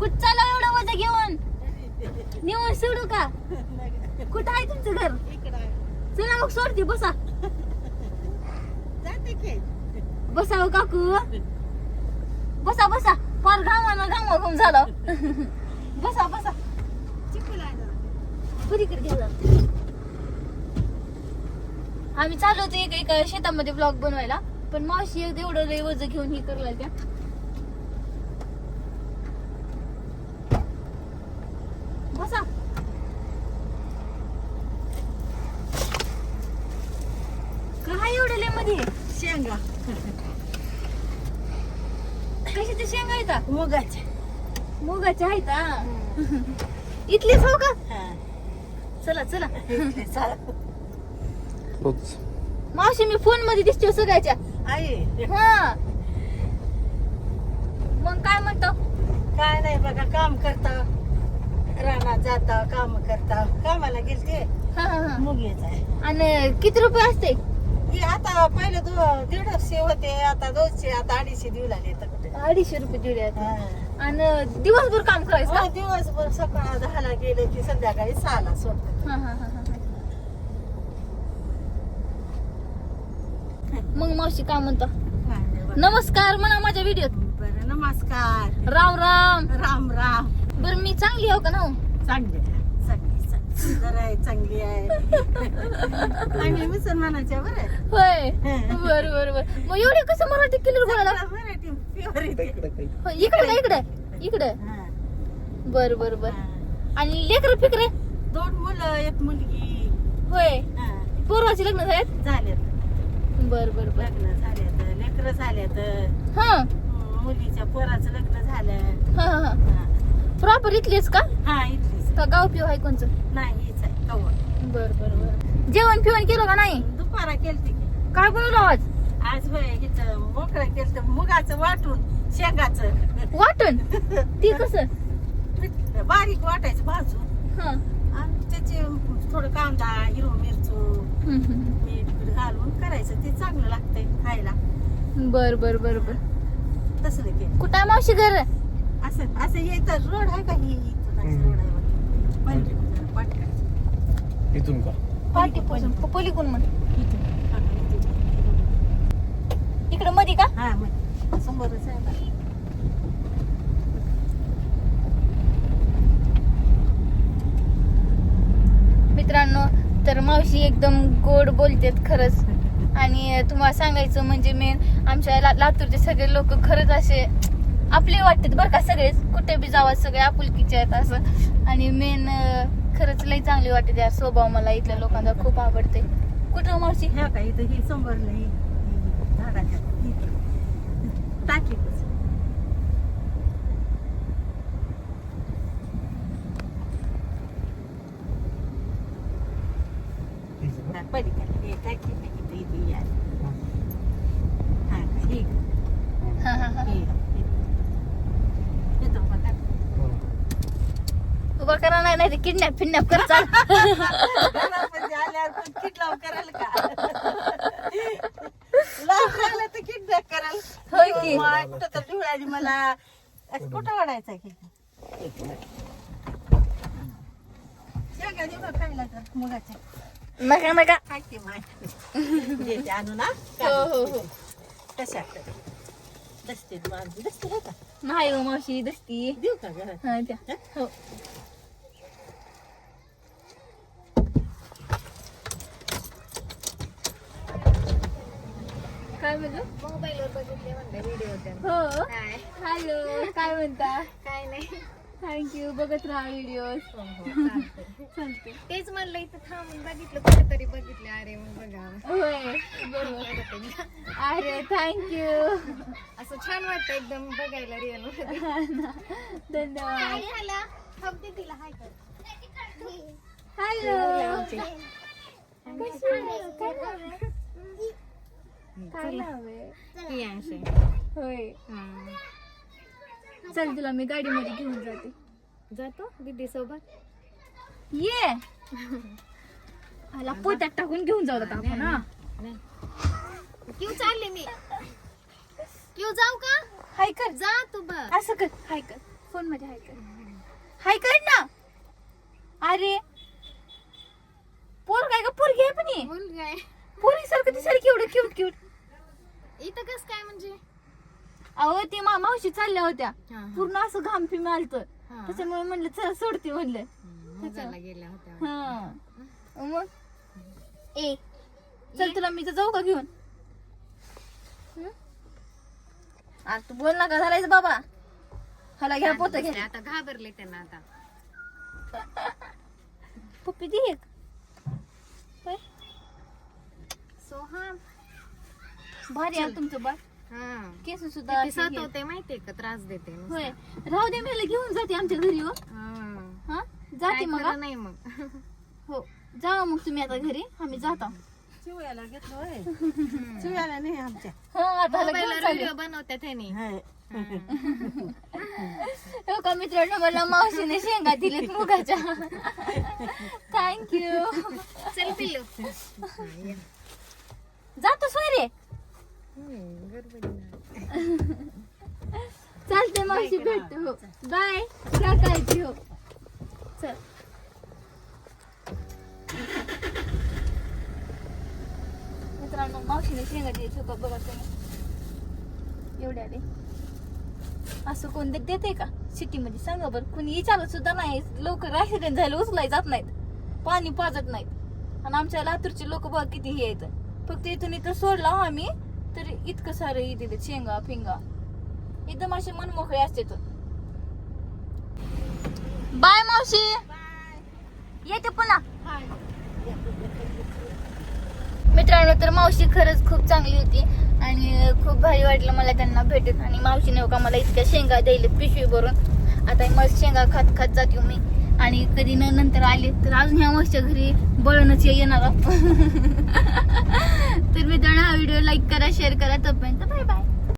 कुठं चालला एवढं वजन घेऊन? नेऊन सोडू का? कुठं आहे तुमचं घर? चला मग सोडते बसा. बसा हो काकू. बसा बसा. फार घामानं घामा घुम झालं. बसा बसा. आम्ही चाललो होतो एक एक शेतामध्ये ब्लॉग बनवायला. पण मावशी एक एवढं लय वजन घेऊन ही करला त्या बसा काय एवढं लयमध्ये शेंगा कशाच्या शेंगा आहेत मुगाचे मुगाच्या आहेत हा. इथलीच हो का चला चला मावशी मी फोनमध्ये दिसते सगळ्याच्या आई हा. मग काय म्हणतो? काय नाही बघा काम करता. रानात जाता काम करता कामाला गेलते. हा, हा, हा. मुगेच आहे. आणि किती रुपये असते? हे आता पहिले दो दीडशे होते आता दोनशे आता अडीचशे देऊ लागले तर कुठे. अडीचशे रुपये दिले. हा. आणि दिवसभर काम करायचं हो? दिवसभर सकाळ दहाला गेले की संध्याकाळी सहाला सोडतात. हा, हा, हा, हा, हा. मग मावशी काय म्हणतो? नमस्कार म्हणा माझ्या व्हिडिओत बरं नमस्कार. राम राम. राम राम. बरं मी चांगली हो का ना हो? चांगली चांगली चांगली सुंदर आहे चांगली आहे. मुसलमानाच्या बरं आहे. होय. बर बर बर. मग एवढे कसं मराठी क्लिअर बोलायला? मराठी इकडे इकडे इकडे. हा, बर बर बर. आणि लेकर फिकरे? दोन मुलं एक मुलगी. होय. हा, पोराचे लग्न झालेत? झालेत. बर बर बर. लग्न झाल्यात लेकरं झाल्यात हा. मुलीच्या पोराचं लग्न झालं. हा हा. हा. प्रॉपर इथलीच का? हा इथलीच. का गाव पिव आहे कोणचं? नाही हीच आहे कव्वा बर बर बर. जेवण फिवण केलं का नाही? दुपारा केलती की. काय बनवलं आज? आज होय हिचं मोकळं केलं मुगाचं वाटून शेंगाचं. वाटण? ती कसं? बारीक वाटायचं भाजून. हा. आणि त्याचे थोडं कांदा हिरवं मिरचू. मीठ बीठ घालून करायचं ते चांगलं लागतंय खायला. बर बर बर बर. तसलं केलं. कुठं आहे मावशी घर? असं असं येतं रोड आहे का ही इथून असं रोड आहे बघ. पलीकडून, पाटकर. इथून का पलीकडून म्हण इथून. हा. इकडं मध्ये का हा समोरच आहे. मित्रांनो तर मावशी एकदम गोड बोलतेत खरंच आणि तुम्हाला सांगायचं म्हणजे मेन आमच्या लातूरचे सगळे लोक खरंच असे आपले वाटतात बरं का सगळेच. कुठे बी जावा सगळे आपुलकीचे आहेत असं. आणि मेन खरंच लई चांगली वाटते त्या स्वभाव मला. इथल्या लोकांचा खूप आवडते. कुठं मावशी? ह्या का इथं ही समोरलं ही ही झाडाच्या हा, हे टाकी हा, हा, हा. ही ही. इथं बघा. उभा करा नाही नाही किडनॅप फिडनॅप कर चाल. घरामध्ये आल्यावर कोण किडनॅप कराल का? लांब राहिलं तर किडनॅप कराल. होय की. कुठं तर डोळ्याने मला असं कुठं वाढायचं की? शेंगा देऊ का खायला तर मुगाच्या. नका नका. खायची माय. देते आणू ना. हो हो हो. कशा दसते माणसं दसते आहे का? नाही हो मावशी दसती. देऊ का घरात हा द्या. हो. बघितले म्हणलं व्हिडिओ हो? काय हॅलो काय म्हणता? काय नाही. थँक्यू बघत राहा व्हिडिओ चालते तेच म्हणलं इथं थांबून बघितलं कुठेतरी बघितलं. अरे मग बघा. होय बरोबर. अरे थँक्यू असं छान वाटतं एकदम बघायला रिअल धन्यवाद. हॅलो? काय होय. चल तुला मी गाडीमध्ये घेऊन जाते. जातो? दीदी सोबत? ये. आला पोत्यात टाकून घेऊन जाऊ आता आपण हा. क्यू चालले मी? क्यू जाऊ का? हाय कर. जा तू बघ. असं कर. हाय कर. फोनमध्ये हाय कर. हाय कर ना. अरे. पोर काय का? पोरगी आहे पण ही. मुलगा आहे पोरी सारखं ती सारखी एवढं क्यूट क्यूट इथं कस काय म्हणजे? अहो ती मा मावशी चालल्या होत्या. हा, पूर्ण असं घाम फिम आलत हा. त्याच्यामुळे म्हणलं चल सोडते म्हणलं. हम्म, मजाला गेल्या होत्या हा. मग? ए. चल तुला मी तर जाऊ का घेऊन? हं? अरे तू बोल ना का झालायच बाबा? हाला घ्या पोत घ्या. आता घाबरले त्यांना आता. पप्पी दे एक? सोहा भारी आहे तुमचं बा हा. केस सुद्धा किती असे हे. सतवते माहितीये का? त्रास देते नुसतं. होय. राहू दे मला घेऊन जाते आमच्या घरी हो. हा. हा? काय जाते मग हा? नाही मग. हो. जा मग तुम्ही आता घरी. आम्ही जातो. चिवयाला घेतलं होय. चिवयाला नाही आमच्या. हा आता ह्याला मोबाईलवर घेऊन चालले. व्हिडिओ बनवतात ह्यानी हाय. हो का मित्रांनो मला मावशीने शेंगा दिलेत मुगाच्या. थँक्यू चल पिल्लू. जातो सोयरे चालते मावशी भेटतो हो बाय. काकायची हो. चल. मित्रांनो मावशीने शेंगा दिली हो का बघा तुम्ही. एवढे आले असं कोण देते का? सिटीमध्ये सांगा बरं. कुणी विचारत सुद्धा नाही. लवकर ऍक्सिडेंट झाले उचलाय जात नाहीत. पाणी पाजत नाहीत. आणि आमच्या लातूरचे लोक बघा किती हे आहेत. फक्त इथून इथं सोडला आम्ही. तर इतकं सारं हे दिलं शेंगा फिंगा. एकदम असे मनमोकळे असते तर. बाय मावशी. येते पुन्हा. मित्रांनो तर मावशी खरंच खूप चांगली होती आणि खूप भारी वाटलं मला त्यांना भेटत आणि मावशीने का मला इतक्या शेंगा द्यायला पिशवी भरून आता मस्त शेंगा खात खात जाते मी. आणि कधी न नंतर आले तर अजून ह्या मावशीच्या घरी बळूनच येणार आहोत. तर मित्रांनो हा व्हिडिओ लाईक करा शेअर करा तोपर्यंत बाय बाय